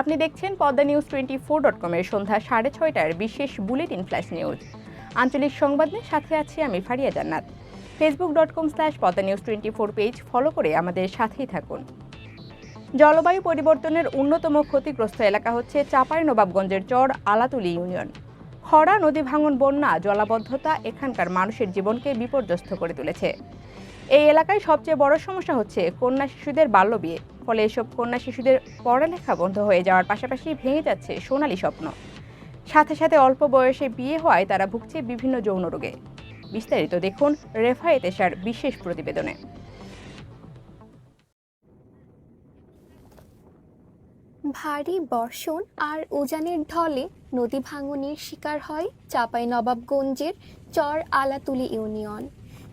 আপনি দেখছেন Padma news twenty four dot কমের সন্ধ্যা সাড়ে ছয়টার বিশেষ বুলেটিন ফ্ল্যাশ নিউজ। আঞ্চলিক সংবাদ নিয়ে সাথে আছি আমি Faria Jannat. Facebook dot com slash Padma news twenty four page follow করে আমাদের সাথেই থাকুন। জলবায়ু পরিবর্তনের অন্যতম ক্ষতিগ্রস্ত এলাকা হচ্ছে চাপাই নবাবগঞ্জের চর আলাতুলি ইউনিয়ন। খরা, নদী ভাঙন, বন্যা, জলাবদ্ধতা এখানকার মানুষের জীবনকে বিপর্যস্ত করে তুলেছে। এই এলাকায় সবচেয়ে বড় সমস্যা হচ্ছে কন্যা শিশুদের বাল্য বিয়ে ফলে এসব কন্যা শিশুদের পড়ালেখা বন্ধ হয়ে যাওয়ার পাশাপাশি ভেঙে যাচ্ছে সোনালী স্বপ্ন। সাথে সাথে অল্প বয়সে বিয়ে হওয়ায় তারা ভুগছে বিভিন্ন যৌন রোগে। বিস্তারিত দেখুন রেফায়েত এশার বিশেষ প্রতিবেদনে। ভারী বর্ষণ আর উজানের ঢলে নদী ভাঙনের শিকার হয় চাপাই নবাবগঞ্জের চর আলাতুলি ইউনিয়ন।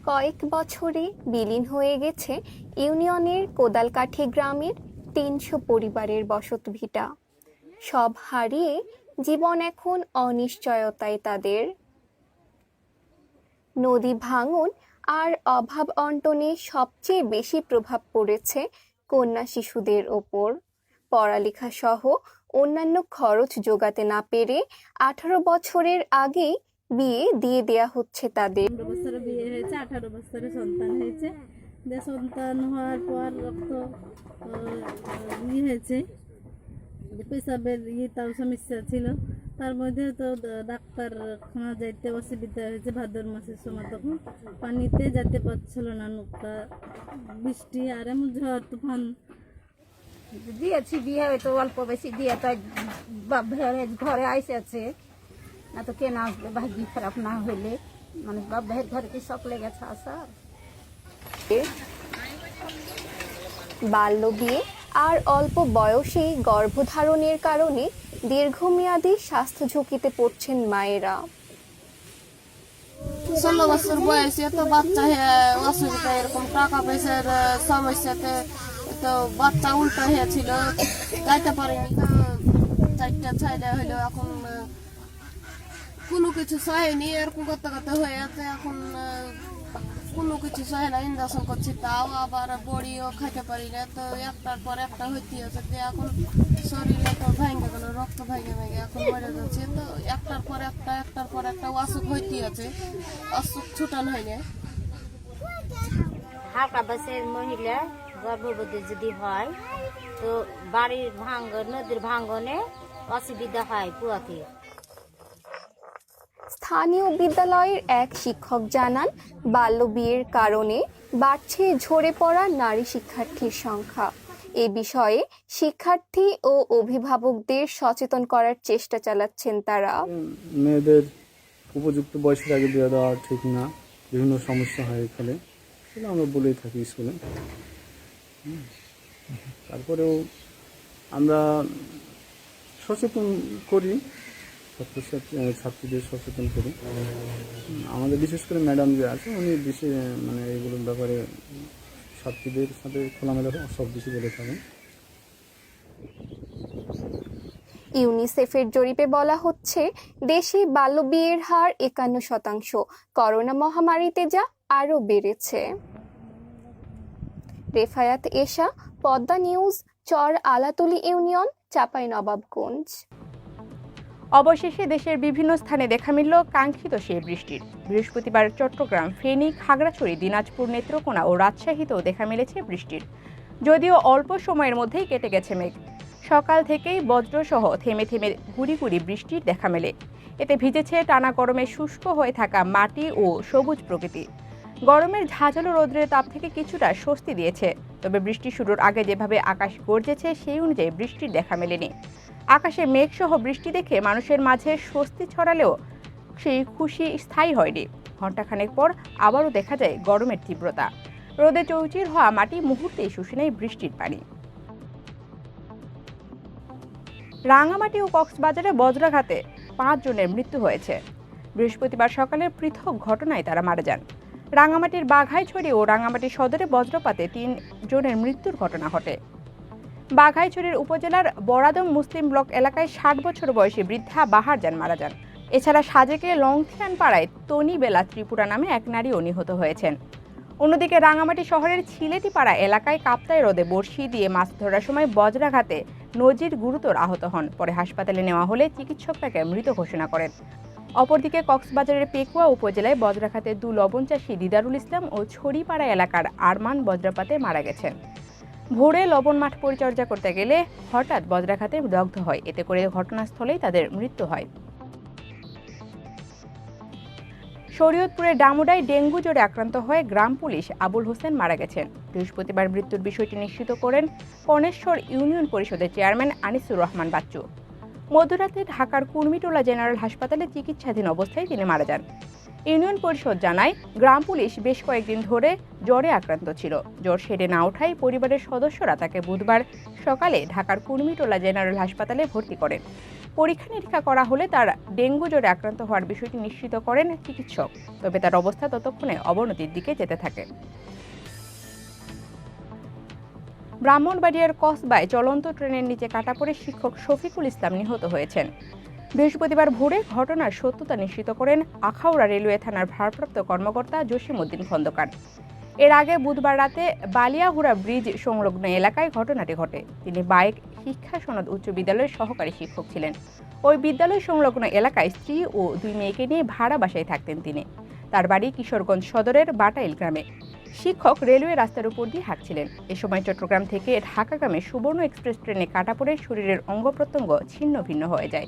কয়েক বছরে বিলীন হয়ে গেছে ইউনিয়নের কোদালকাঠি গ্রামের তিনশো পরিবারের বসতভিটা সব হারিয়ে জীবন এখন অনিশ্চয়তায় তাদের। নদী ভাঙন আর অভাব অন্টনে সবচেয়ে বেশি প্রভাব পড়েছে কন্যা শিশুদের ওপর। পড়ালেখা সহ অন্যান্য খরচ যোগাতে না পেরে আঠারো বছরের আগেই বিয়ে দিয়ে দেয়া হচ্ছে তাদের। বছরে বিয়ে হয়েছে আঠারো বছরে সন্তান হয়েছে। যে সন্তান হওয়ার পর রক্ত ইয়ে হয়েছে। পেশাবের ইয়ে তাও সমস্যা ছিল। তার মধ্যে তো ডাক্তারখানা যাইতে অসুবিধা হয়েছে ভাদ্র মাসের সময় তখন। পানিতে যেতে পারছিল না নৌকা বৃষ্টি আর এমন ঝড় তুফান। দিয়েছি বিয়ে হয়তো অল্প বেশি দিয়ে তাই ঘরে আইসেছে না তো কেন আসবে? ভাগ্য খারাপ না হইলে মানে বাপ ভাইয়ের ঘরে কি শখ লেগেছে আসার? বাল্য বিয়ে আর অল্প বয়সেই গর্ভধারণের কারণে দীর্ঘমেয়াদী স্বাস্থ্য ঝুঁকিতে পড়ছেন মায়েরা। ষোলো বছর বয়সে তো বাচ্চা অসুবিধা এরকম টাকা পয়সার সমস্যাতে তো বাচ্চা উল্টো হয়েছিল। যাইতে পারেনি তো চারটা ছয়টা হলো এখন কোনো কিছু সহেনি এরকম করতে করতে হয়ে আছে এখন কোনো কিছু সহে না ইঞ্জেকশন করছি তাও আবার বড়িও খাইতে পারি না। তো একটার পর একটা হইতে আছে যে এখন শরীরে তো ভেঙে গেল, রক্ত ভেঙে ভেঙে এখন মরে যাচ্ছে। তো একটার পর একটা, একটার পর একটা অসুখ হইতে আছে। অসুখ ছুটান হয় না হালকা বয়সের মহিলা গর্ভবতী যদি হয়, তো বাড়ির ভাঙ্গন, নদীর ভাঙ্গনে অসুবিধা হয় পুয়াতে স্থানীয় বিদ্যালয়ের এক শিক্ষক জানান, বাল্য বিয়ের কারণে বাড়ছে ঝরে পড়া নারী শিক্ষার্থীর সংখ্যা। এ বিষয়ে শিক্ষার্থী ও অভিভাবকদের সচেতন করার চেষ্টা চালাচ্ছেন তারা। মেয়েদের উপযুক্ত বয়সের আগে বিয়ে দেওয়া ঠিক না, বিভিন্ন সমস্যা হয় এখানে। আমরা বলেই থাকি স্কুলে। তারপরেও আমরা সচেতন করি। ছাত্রছাত্রী ছাত্রীদের সচেতন করি আমাদের বিশেষ করে ম্যাডাম যে আছে, উনি বিশেষ মানে এগুলোর ব্যাপারে ছাত্রীদের সাথে খোলামেলা সব কিছু বলে থাকেন। ইউনিসেফের জরিপে বলা হচ্ছে, দেশে বাল্যবিয়ের হার একান্ন শতাংশ। করোনা মহামারীতে যা আরও বেড়েছে। রেফায়াত এশা, পদ্মা নিউজ, চর আলাতুলি ইউনিয়ন চাপাই নবাবগঞ্জ অবশেষে দেশের বিভিন্ন স্থানে দেখা মিলল কাঙ্ক্ষিত সেই বৃষ্টির। বৃহস্পতিবার চট্টগ্রাম, ফেনী, খাগড়াছড়ি, দিনাজপুর, নেত্রকোনা ও রাজশাহীতেও দেখা মিলেছে বৃষ্টির। যদিও অল্প সময়ের মধ্যেই কেটে গেছে মেঘ। সকাল থেকেই বজ্রসহ থেমে থেমে গুড়ি গুড়ি বৃষ্টির দেখা মেলে। এতে ভিজেছে টানা গরমে শুষ্ক হয়ে থাকা মাটি ও সবুজ প্রকৃতি। গরমের ঝাঁঝালো রৌদ্রের তাপ থেকে কিছুটা স্বস্তি দিয়েছে। তবে বৃষ্টি শুরুর আগে যেভাবে আকাশ গর্জেছে, সেই অনুযায়ী বৃষ্টির দেখা মেলেনি। আকাশে মেঘসহ বৃষ্টি দেখে মানুষের মাঝে স্বস্তি ছড়ালেও সেই খুশি স্থায়ী হয়নি। ঘণ্টাখানেক পর আবারও দেখা যায় গরমের তীব্রতা। রোদে চৌচির হওয়া মাটি মুহূর্তেই শুষে নেয় বৃষ্টির পানি। রাঙামাটি ও কক্সবাজারে বজ্রাঘাতে পাঁচ জনের মৃত্যু হয়েছে। বৃহস্পতিবার সকালে পৃথক ঘটনায় তারা মারা যান। রাঙামাটির বাঘাইছড়ি ও রাঙামাটি সদরে বজ্রপাতে তিন জনের মৃত্যুর ঘটনা ঘটে। বাঘাইছড়ির উপজেলার বরাদম মুসলিম ব্লক এলাকায় ষাট বছর বয়সী বৃদ্ধা বাহার যান মারা যান। এছাড়া সাজেকে লংথিয়ান পাড়ায় তনি বেলা ত্রিপুরা নামে এক নারীও নিহত হয়েছেন। অন্যদিকে রাঙামাটি শহরের ছিলেটিপাড়া এলাকায় কাপ্তাই রোদে বড়শি দিয়ে মাছ ধরার সময় বজ্রাঘাতে নজির গুরুতর আহত হন। পরে হাসপাতালে নেওয়া হলে চিকিৎসক তাকে মৃত ঘোষণা করেন। অপরদিকে কক্সবাজারের পেকুয়া উপজেলায় বজ্রাঘাতে দু লবণ চাষী দিদারুল ইসলাম ও ছড়িপাড়া এলাকার আরমান বজ্রাপাতে মারা গেছেন। ভোরে লবণ মাঠ পরিচর্যা করতে গেলে হঠাৎ বজ্রাঘাতে দগ্ধ হয়। এতে করে ঘটনাস্থলেই তাদের মৃত্যু হয়। শরীয়তপুরের ডামুডায় ডেঙ্গু জ্বরে আক্রান্ত হয়ে গ্রাম পুলিশ আবুল হোসেন মারা গেছেন। বৃহস্পতিবার মৃত্যুর বিষয়টি নিশ্চিত করেন কনেশ্বর ইউনিয়ন পরিষদের চেয়ারম্যান আনিসুর রহমান বাচ্চু। মধ্যরাতে ঢাকার কুর্মিটোলা জেনারেল হাসপাতালে চিকিৎসাধীন অবস্থায় তিনি মারা যান। ইউনিয়ন পরিষদ জানায়, গ্রাম পুলিশ বেশ কয়েকদিন ধরে জ্বরে আক্রান্ত ছিল। জ্বর সেরে না ওঠায় পরিবারের সদস্যরা তাকে বুধবার সকালে ঢাকার কুর্মিটোলা জেনারেল হাসপাতালে ভর্তি করেন। পরীক্ষা নিরীক্ষা করা হলে তার ডেঙ্গু জ্বরে আক্রান্ত হওয়ার বিষয়টি নিশ্চিত করেন চিকিৎসক। তবে তার অবস্থা ততক্ষণে অবনতির দিকে যেতে থাকে। ব্রাহ্মণবাড়িয়ার কসবায় চলন্ত ট্রেনের নিচে কাটা পড়ে শিক্ষক শফিকুল ইসলাম নিহত হয়েছেন। বৃহস্পতিবার ভোরে ঘটনার সত্যতা নিশ্চিত করেন আখাউড়া রেলওয়ে থানার ভারপ্রাপ্ত কর্মকর্তা জসিমউদ্দিন খন্দকার। এর আগে বুধবার রাতে বালিয়াহুড়া ব্রিজ সংলগ্ন এলাকায় ঘটনাটি ঘটে। তিনি বাইক, শিক্ষা সনদ উচ্চ বিদ্যালয়ের সহকারী শিক্ষক ছিলেন। ওই বিদ্যালয় সংলগ্ন এলাকায় স্ত্রী ও দুই মেয়েকে নিয়ে ভাড়া বাসায় থাকতেন তিনি। তার বাড়ি কিশোরগঞ্জ সদরের বাটাইল গ্রামে। শিক্ষক রেলওয়ে রাস্তার উপর দিয়ে হাঁটছিলেন। এ সময় চট্টগ্রাম থেকে ঢাকাগামী সুবর্ণ এক্সপ্রেস ট্রেনে কাটা পড়ে শরীরের অঙ্গ প্রত্যঙ্গ ছিন্ন ভিন্ন হয়ে যায়।